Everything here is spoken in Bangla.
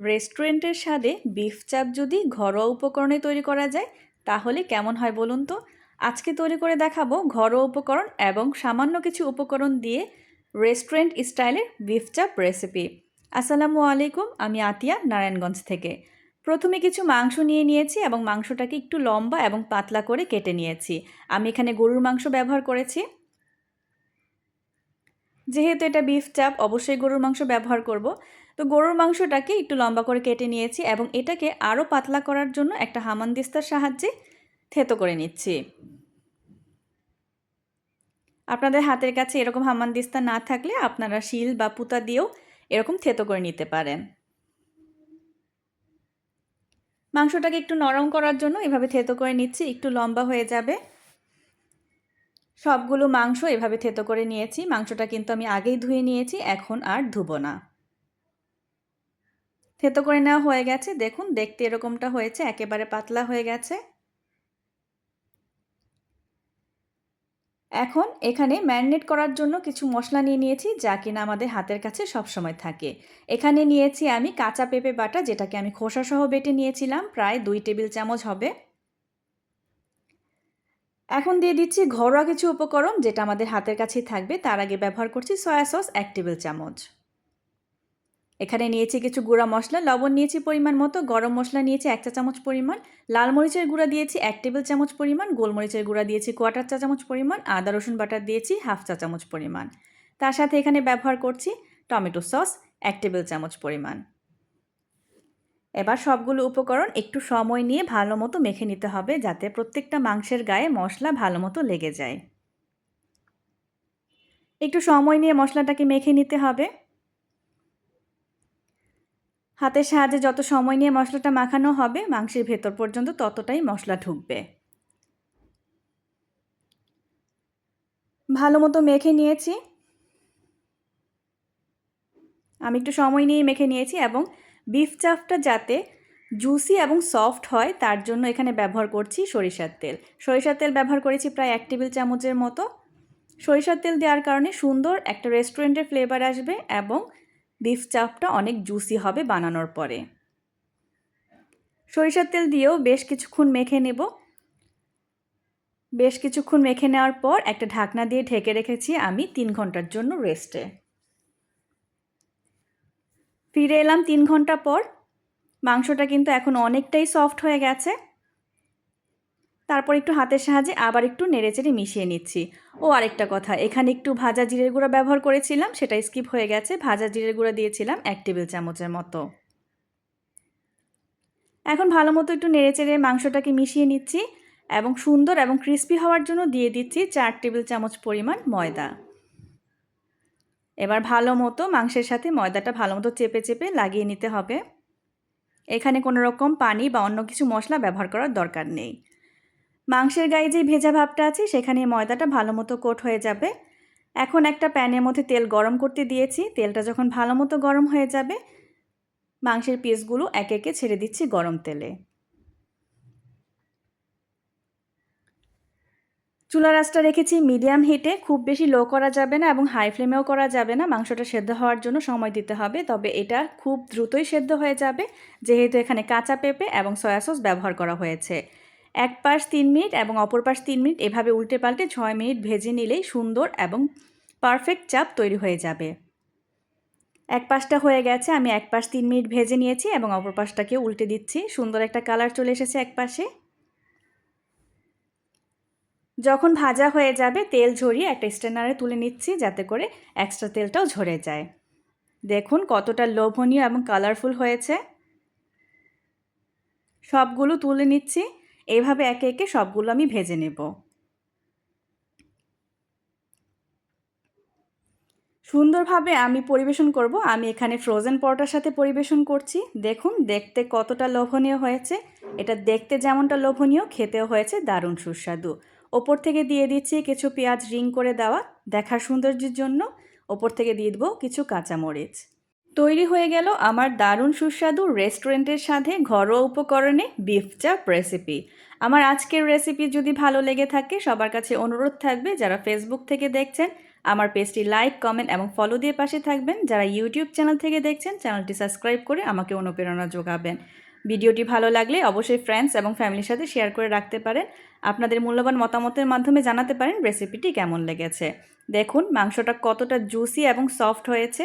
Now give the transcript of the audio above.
রেস্টুরেন্টের স্বাদে বিফ চাপ যদি ঘরোয়া উপকরণে তৈরি করা যায়, তাহলে কেমন হয় বলুন তো? আজকে তৈরি করে দেখাবো ঘরোয়া উপকরণ এবং সামান্য কিছু উপকরণ দিয়ে রেস্টুরেন্ট স্টাইলের বিফ চাপ রেসিপি। আসসালামু আলাইকুম, আমি আতিয়া, নারায়ণগঞ্জ থেকে। প্রথমে কিছু মাংস নিয়ে নিয়েছি এবং মাংসটাকে একটু লম্বা এবং পাতলা করে কেটে নিয়েছি। আমি এখানে গরুর মাংস ব্যবহার করেছি। যেহেতু এটা বিফ চাপ, অবশ্যই গরুর মাংস ব্যবহার করব। তো গরুর মাংসটাকে একটু লম্বা করে কেটে নিয়েছি এবং এটাকে আরও পাতলা করার জন্য একটা হামানদিস্তার সাহায্যে থেতো করে নিচ্ছি। আপনাদের হাতের কাছে এরকম হামানদিস্তা না থাকলে আপনারা শিল বা পুতা দিয়েও এরকম থেতো করে নিতে পারেন। মাংসটাকে একটু নরম করার জন্য এভাবে থেতো করে নিচ্ছি, একটু লম্বা হয়ে যাবে। সবগুলো মাংস এভাবে থেতো করে নিয়েছি, মাংসটা কিন্তু আমি আগেই ধুয়ে নিয়েছি, এখন আর ধুবো না। থেতো করে নেওয়া হয়ে গেছে। দেখুন, দেখতে এরকমটা হয়েছে, একেবারে পাতলা হয়ে গেছে। এখন এখানে ম্যারিনেট করার জন্য কিছু মশলা নিয়ে নিয়েছি, যা কিনা আমাদের হাতের কাছে সবসময় থাকে। এখানে নিয়েছি আমি কাঁচা পেঁপে বাটা, যেটাকে আমি খোসাসহ বেটে নিয়েছিলাম, প্রায় দুই টেবিল চামচ হবে। এখন দিয়ে দিচ্ছি ঘরোয়া কিছু উপকরণ, যেটা আমাদের হাতের কাছেই থাকবে। তার আগে ব্যবহার করছি সয়া সস, এক টেবিল চামচ। এখানে নিয়েছি কিছু গুঁড়া মশলা, লবণ নিয়েছি পরিমাণ মতো, গরম মশলা নিয়েছি এক চা চামচ পরিমাণ, লাল মরিচের গুঁড়া দিয়েছি এক টেবিল চামচ পরিমাণ গোলমরিচের গুঁড়া দিয়েছি কোয়াটার চা চামচ পরিমাণ, আদা, রসুন বাটার দিয়েছি হাফ চা চামচ পরিমাণ। তার সাথে এখানে ব্যবহার করছি টমেটো সস এক টেবিল চামচ পরিমাণ। এবার সবগুলো উপকরণ একটু সময় নিয়ে ভালো মতো মেখে নিতে হবে যাতে প্রত্যেকটা মাংসের গায়ে মশলা ভালো মতো লেগে যায়। একটু সময় নিয়ে মশলাটাকে মেখে নিতে হবে। হাতের সাহায্যে যত সময় নিয়ে মশলাটা মাখানো হবে, মাংসের ভেতর পর্যন্ত ততটাই মশলা ঢুকবে। ভালো মতো মেখে নিয়েছি। আমি একটু সময় নিয়ে মেখে নিয়েছি এবং বিফ চাপটা যাতে জুসি এবং সফট হয়, তার জন্য এখানে ব্যবহার করছি সরিষার তেল। সরিষার তেল ব্যবহার করেছি প্রায় এক টেবিল চামচের মতো। সরিষার তেল দেওয়ার কারণে সুন্দর একটা রেস্টুরেন্টের ফ্লেভার আসবে এবং বিফ চাপটা অনেক জুসি হবে বানানোর পরে। সরিষার তেল দিয়েও বেশ কিছুক্ষণ মেখে নেব। বেশ কিছুক্ষণ মেখে নেওয়ার পর একটা ঢাকনা দিয়ে ঢেকে রেখেছি আমি তিন ঘণ্টার জন্য রেস্টে। ফিরে এলাম তিন ঘণ্টা পর। মাংসটা কিন্তু এখন অনেকটাই সফট হয়ে গেছে। তারপর একটু হাতের সাহায্যে আবার একটু নেড়েচেড়ে মিশিয়ে নিচ্ছি। ও আরেকটা কথা, এখানে একটু ভাজা জিরের গুঁড়া ব্যবহার করেছিলাম, সেটা স্কিপ হয়ে গেছে, ভাজা জিরের গুঁড়া দিয়েছিলাম এক টেবিল চামচের মতো। এখন ভালো মতো একটু নেড়েচেড়ে মাংসটাকে মিশিয়ে নিচ্ছি এবং সুন্দর এবং ক্রিস্পি হওয়ার জন্য দিয়ে দিচ্ছি চার টেবিল চামচ পরিমাণ ময়দা। এবার ভালো মতো মাংসের সাথে ময়দাটা ভালো মতো চেপে চেপে লাগিয়ে নিতে হবে। এখানে কোনো রকম পানি বা অন্য কিছু মশলা ব্যবহার করার দরকার নেই। মাংসের গায়ে যে ভেজা ভাবটা আছে, সেখানে ময়দাটা ভালো মতো কোট হয়ে যাবে। এখন একটা প্যানের মধ্যে তেল গরম করতে দিয়েছি। তেলটা যখন ভালো মতো গরম হয়ে যাবে, মাংসের পিসগুলো একে একে ছেড়ে দিচ্ছি গরম তেলে। চুলা রাসটা রেখেছি মিডিয়াম হিটে। খুব বেশি লো করা যাবে না এবং হাই ফ্লেমেও করা যাবে না। মাংসটা সেদ্ধ হওয়ার জন্য সময় দিতে হবে, তবে এটা খুব দ্রুতই সেদ্ধ হয়ে যাবে। যেহেতু এখানে কাঁচা পেঁপে এবং সয়া সস ব্যবহার করা হয়েছে। এক পাশ তিন মিনিট এবং অপর পাশ তিন মিনিট এভাবে উল্টে পাল্টে ছয় মিনিট ভেজে নিলেই সুন্দর এবং পারফেক্ট চাপ তৈরি হয়ে যাবে। এক পাশটা হয়ে গেছে, আমি এক পাশ তিন মিনিট ভেজে নিয়েছি এবং অপর পাশটাকে উল্টে দিচ্ছি। সুন্দর একটা কালার চলে এসেছে এক পাশে। যখন ভাজা হয়ে যাবে, তেল ঝরিয়ে একটা স্ট্যান্ডারে তুলে নিচ্ছি যাতে করে এক্সট্রা তেলটাও ঝরে যায়। দেখুন কতটা লোভনীয় এবং কালারফুল হয়েছে। সবগুলো তুলে নিচ্ছি। এইভাবে একে একে সবগুলো আমি ভেজে নেব। সুন্দরভাবে আমি পরিবেশন করব। আমি এখানে ফ্রোজেন পরোটার সাথে পরিবেশন করছি। দেখুন, দেখতে কতটা লোভনীয় হয়েছে। এটা দেখতে যেমনটা লোভনীয়, খেতেও হয়েছে দারুণ সুস্বাদু। ওপর থেকে দিয়ে দিচ্ছি কিছু পেঁয়াজ রিং করে দেওয়া। দেখার সৌন্দর্যের জন্য ওপর থেকে দিয়ে দেবো কিছু কাঁচামরিচ। তৈরি হয়ে গেল আমার দারুণ সুস্বাদু রেস্টুরেন্টের সাথে ঘরোয়া উপকরণে বিফ চাপ রেসিপি আমার আজকের রেসিপি যদি ভালো লেগে থাকে, সবার কাছে অনুরোধ থাকবে যারা ফেসবুক থেকে দেখছেন, আমার পেজটি লাইক কমেন্ট এবং ফলো দিয়ে পাশে থাকবেন। যারা ইউটিউব চ্যানেল থেকে দেখছেন চ্যানেলটি সাবস্ক্রাইব করে আমাকে অনুপ্রেরণা যোগাবেন। ভিডিওটি ভালো লাগলে অবশ্যই ফ্রেন্ডস এবং ফ্যামিলির সাথে শেয়ার করে রাখতে পারেন। আপনাদের মূল্যবান মতামতের মাধ্যমে জানাতে পারেন রেসিপিটি কেমন লেগেছে। দেখুন, মাংসটা কতটা জুসি এবং সফট হয়েছে।